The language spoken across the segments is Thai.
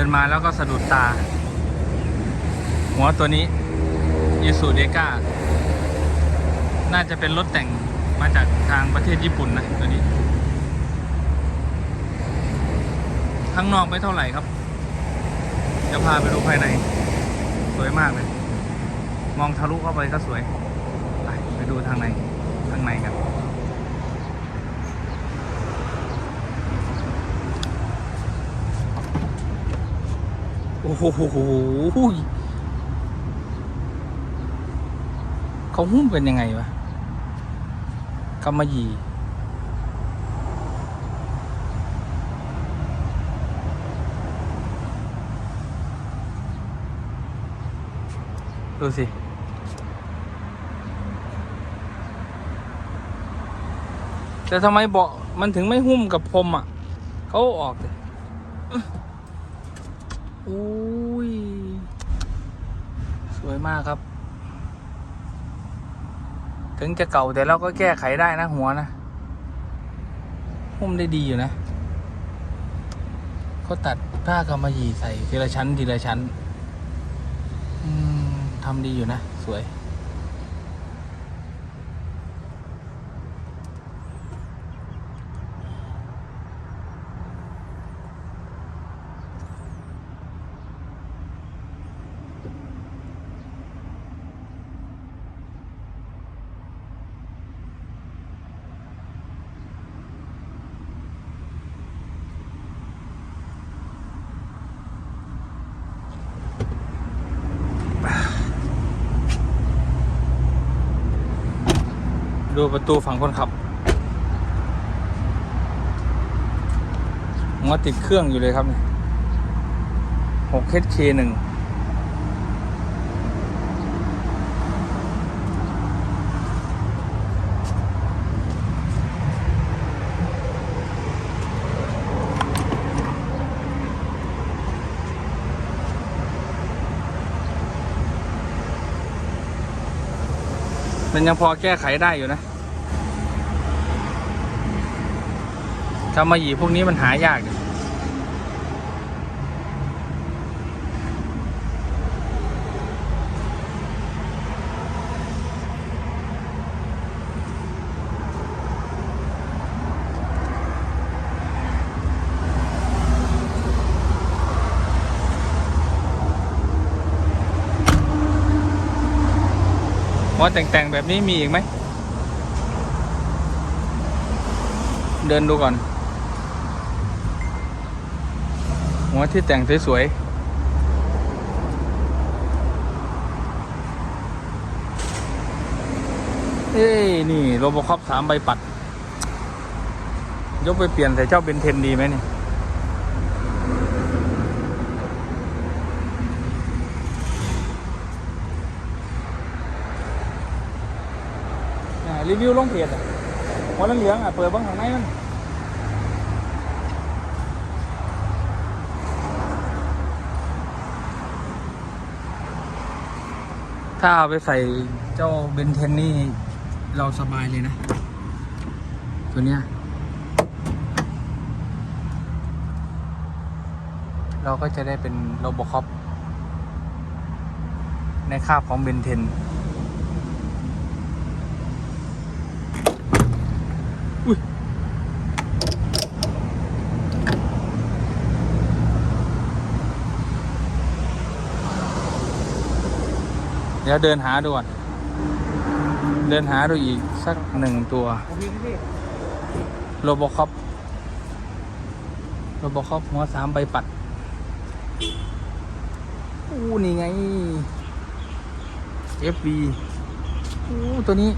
ดินมาแล้วก็สะดุดตา หัวตัวนี้ยูสุเดก้าน่าจะเป็นรถแต่งมาจากทางประเทศญี่ปุ่นนะตัวนี้ข้างนอกไม่เท่าไหร่ครับเดี๋ยวพาไปดูภายใน สวยมากเลย มองทะลุเข้าไปก็สวย ไปไปดูทางใน ทางในกัน โอ้โหเขาหุ้มเป็นยังไงวะกำมะหยี่ดูสิ แต่ทำไมเบาะมันถึงไม่หุ้มกับพรมอะ เขาอาออกเลย อุ้ย สวยมากครับ ถึงจะเก่าแต่เราก็แก้ไขได้นะหัวนะหุ้มได้ดีอยู่นะเขาตัดผ้ากำมะหยี่ใส่ทีละชั้นทีละชั้นทำดีอยู่นะ สวย ดูประตูฝั่งคนขับหัวติดเครื่องอยู่เลยครับเนี่ยหก HK หนึ่งมันยังพอแก้ไขได้อยู่นะ กำมะหยี่พวกนี้มันหายากอยู่หัวแต่งๆแบบนี้มีอีกไหม เดินดูก่อน หัวที่แต่งสวยๆเอ้ยนี่โรบอคอปสามใบปัด ยกไปเปลี่ยนใส่เจ้าเบนเทนดีไหมเนี่ยรีวิวลงเพจอะหัวเหลืองๆอะ เปิดบ้างข้างในมัน ถ้าเอาไปใส่เจ้าเบนเทนนี่ เราสบายเลยนะ ตัวเนี้ย เราก็จะได้เป็นโรบอคอปในคาบของเบนเทน ดี๋ยวเดินหาดูก่อนเดินหาดูอีกสักหนึ่งตัวโรบอคอปโรบอคอปหัวสามใบปัดอู้นี่ไง FV อู้ตัวนี้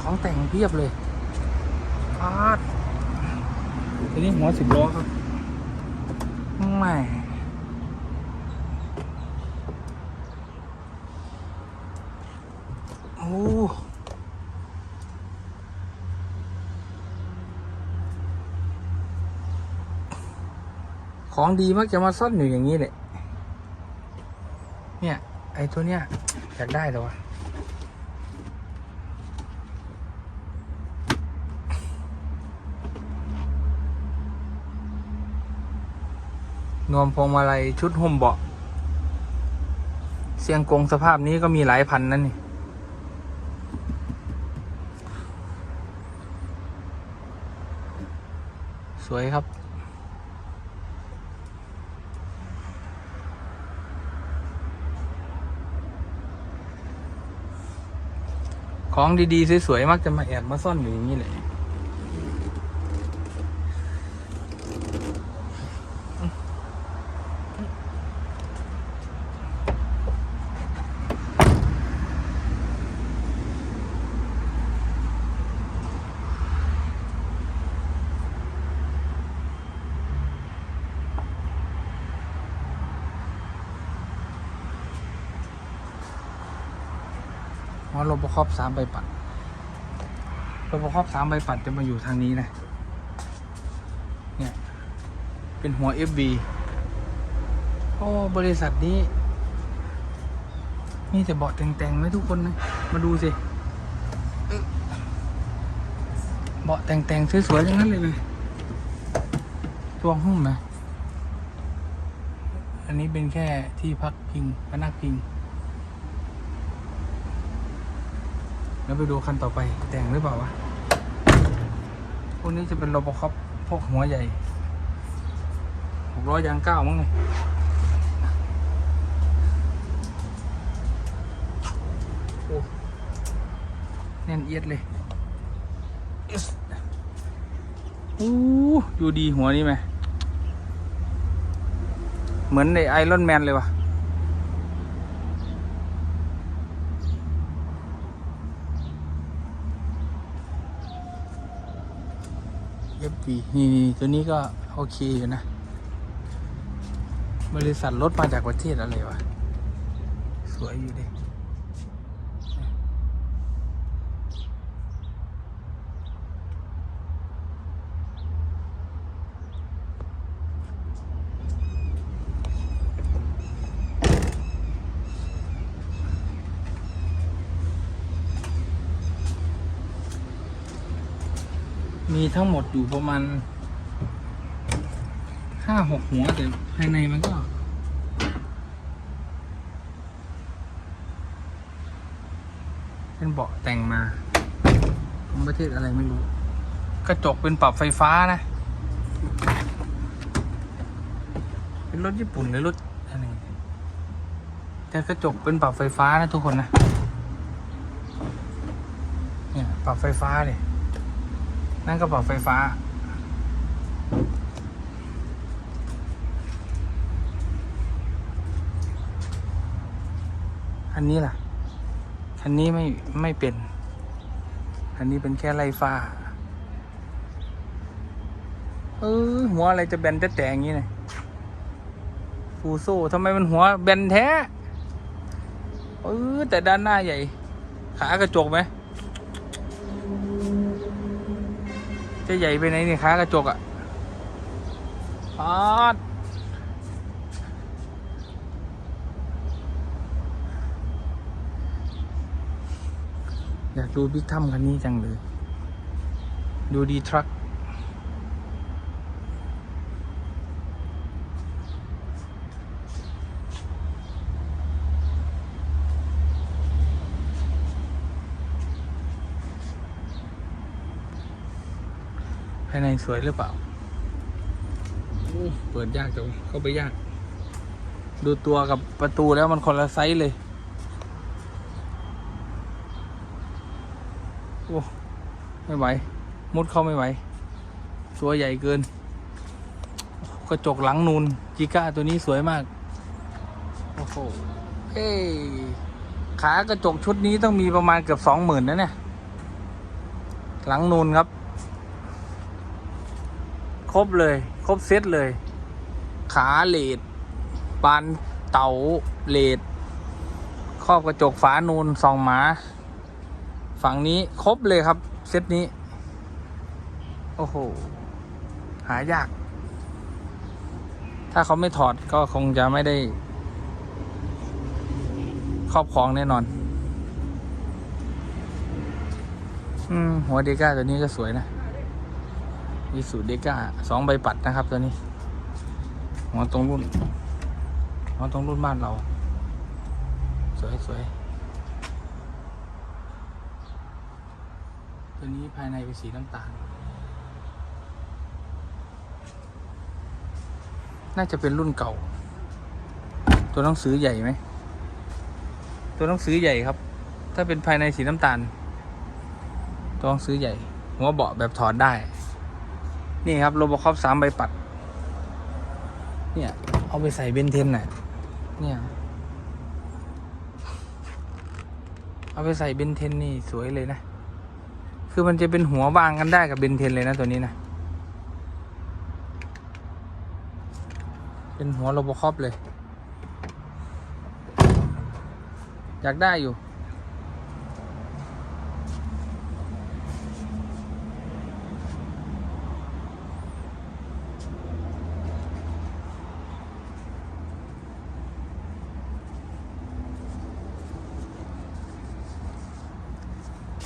ของแต่งเพียบเลยพาดตัวนี้หัวสิบล้อครับไม่โอ้ ของดีมักจะมาซ่อนอยู่อย่างนี้เลยเนี่ย ไอ้ตัวเนี้ยอยากได้แต่ว่านวมพวงมาลัยชุดหุ้มเบาะ เสียงกงสภาพนี้ก็มีหลายพันนั่นนี่ วยครับ ของดีๆ สวยๆ มักจะมาแอบมาซ่อนอยู่อย่างนี้เลย โรบคอปสามใบปัดโรบคอปสามใบปัดจะมาอยู่ทางนี้นะ เนี่ย เป็นหัว FB โอ้บริษัทนี้มีแต่เบาะแต่งๆไหมทุกคนนะ มาดูสิ เบาะแต่งๆสวยๆทั้งนั้นเลยเลยตัวหุ้มนะ อันนี้เป็นแค่ที่พักพิงพนักพิง แล้วไปดูคันต่อไปแต่งหรือเปล่าวะพวกนี้จะเป็นโรบอคอปพวกหัวใหญ่หกร้อยยางเก้ามั้งไงโอ้แน่นเอียดเลยอู้ดูดีหัวนี่ไหม เหมือนในไอรอนแมนเลยวะ FB นี่ตัวนี้ก็โอเคอยู่นะ บริษัทรถมาจากประเทศอะไรวะ สวยอยู่ดิ มีทั้งหมดอยู่ประมาณห้าหกหัวแต่ภายในมันก็ เป็นเบาะแต่งมาของประเทศอะไรไม่รู้ กระจกเป็นปรับไฟฟ้านะ เป็นรถญี่ปุ่นหรือรถอะไรแต่กระจกเป็นปรับไฟฟ้านะทุกคนนะ เนี่ย ปรับไฟฟ้าเลย นั่นกระเป๋าไฟฟ้า อันนี้ล่ะ อันนี้ไม่ไม่เป็น อันนี้เป็นแค่ไล่ฟ้า เออหัวอะไรจะแบนจะแต่อย่างนี้เลยฟูโซ่ทำไมมันหัวแบนแท้ เออแต่ด้านหน้าใหญ่ ขากระจกไหม จะใหญ่ไปไหนเนี่ยขากระจกอะ่ะปาดอยากดูบิ๊กทัมคันนี้จังเลย ดูดีทรัคายในสวยหรือเปล่าโอ้เปิดยากจังเข้าไปยาก ดูตัวกับประตูแล้วมันคนละไซส์เลย โอ้ ไม่ไหว มุดเข้าไม่ไหว ตัวใหญ่เกิน กระจกหลังนูนจิก้าตัวนี้สวยมาก โอ้โหเอ้ยขากระจกชุดนี้ต้องมีประมาณเกือบสองหมื่นนะเนี่ย หลังนูนครับ ครบเลย ครบเซตเลย ขาเลดบานเต๋าเลดครอบกระจกฝานูนสองหมา ฝั่งนี้ครบเลยครับ เซตนี้ โอ้โห หายาก ถ้าเขาไม่ถอดก็คงจะไม่ได้ ครอบครองแน่นอน อืม หัวเดก้าตัวนี้ก็สวยนะ มีสูตรเดก้าสองใบปัดนะครับตัวนี้หัวตรงรุ่นหัวตรงรุ่นบ้านเรา สวยสวยตัวนี้ภายในเป็นสีน้ำตาล น่าจะเป็นรุ่นเก่า ตัวหนังสือใหญ่ไหม ตัวหนังสือใหญ่ครับ ถ้าเป็นภายในสีน้ำตาล ตัวหนังสือใหญ่หัวเบาะแบบถอดได้ นี่ครับโรบอคอปสามใบปัด เนี่ย เอาไปใส่เบนเทนน่ะ เนี่ย เอาไปใส่เบนเทนนี่สวยเลยนะ คือมันจะเป็นหัววางกันได้กับเบนเทนเลยนะตัวนี้นะ เป็นหัวโรบอคอปเลย อยากได้อยู่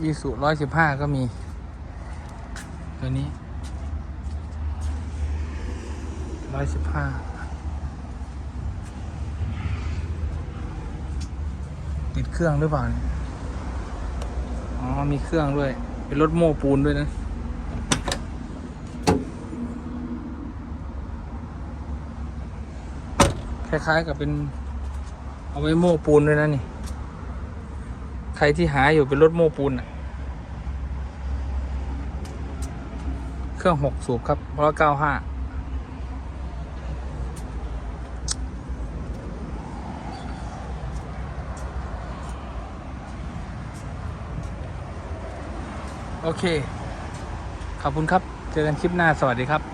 ยีสุร้อยสิบห้าก็มี ตัวนี้ร้อยสิบห้าติดเครื่องหรือเปล่าเนี่ยอ๋อ มีเครื่องด้วย เป็นรถโม้ปูนด้วยนะคล้ายๆกับเป็นเอาไว้โม้ปูนด้วยนะนี่ ใครที่หาอยู่เป็นรถโม้ปูนอะเครื่องหกสูบครับร้อยเก้าห้าโอเค ขอบคุณครับ เจอกันคลิปหน้า สวัสดีครับ